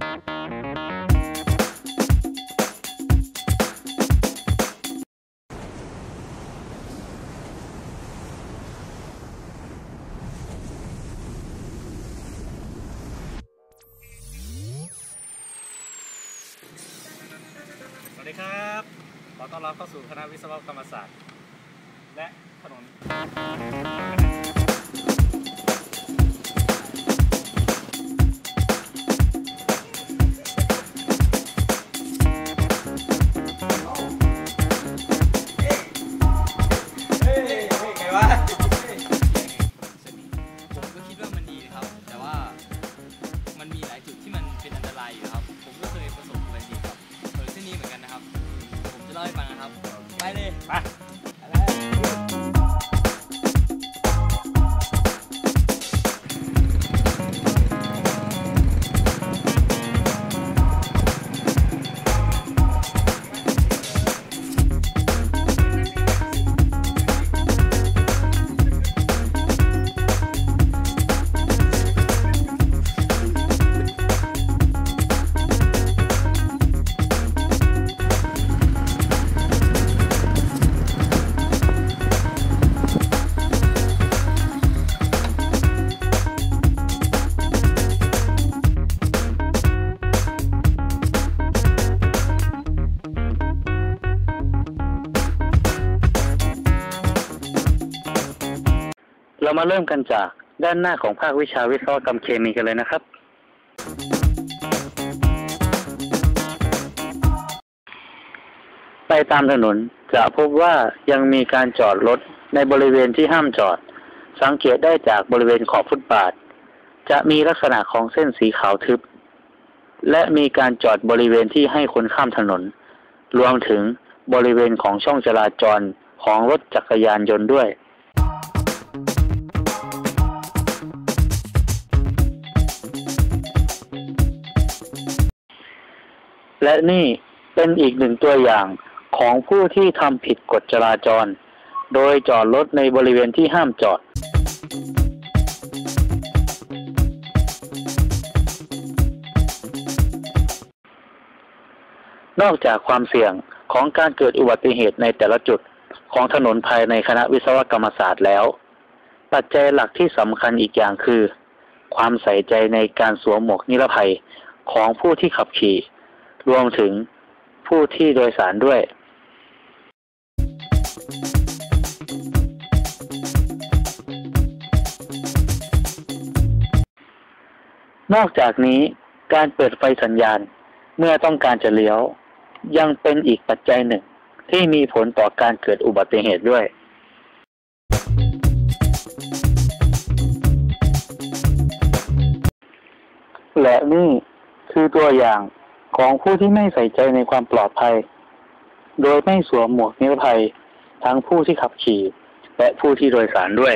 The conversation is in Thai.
สวัสดีครับ ขอต้อนรับเข้าสู่คณะวิศวกรรมศาสตร์ และถนน ไปเลย ไป เรามาเริ่มกันจากด้านหน้าของภาควิชาวิศวกรรมเคมีกันเลยนะครับ ไปตามถนนจะพบว่ายังมีการจอดรถในบริเวณที่ห้ามจอด สังเกตได้จากบริเวณขอบฟุตบาท จะมีลักษณะของเส้นสีขาวทึบ และมีการจอดบริเวณที่ให้คนข้ามถนน รวมถึงบริเวณของช่องจราจรของรถจักรยานยนต์ด้วย และนี่เป็นอีกหนึ่งตัวอย่างของผู้ที่ทำผิดกฎจราจร โดยจอดรถในบริเวณที่ห้ามจอด นอกจากความเสี่ยงของการเกิดอุบัติเหตุในแต่ละจุดของถนนภายในคณะวิศวกรรมศาสตร์แล้ว ปัจจัยหลักที่สำคัญอีกอย่างคือ ความใส่ใจในการสวมหมวกนิรภัยของผู้ที่ขับขี่ รวมถึงผู้ที่โดยสารด้วย นอกจากนี้การเปิดไฟสัญญาณเมื่อต้องการจะเลี้ยว ยังเป็นอีกปัจจัยหนึ่ง ที่มีผลต่อการเกิดอุบัติเหตุด้วย และนี่คือตัวอย่าง ของผู้ที่ไม่ใส่ใจในความปลอดภัย โดยไม่สวมหมวกนิรภัย ทั้งผู้ที่ขับขี่ และผู้ที่โดยสารด้วย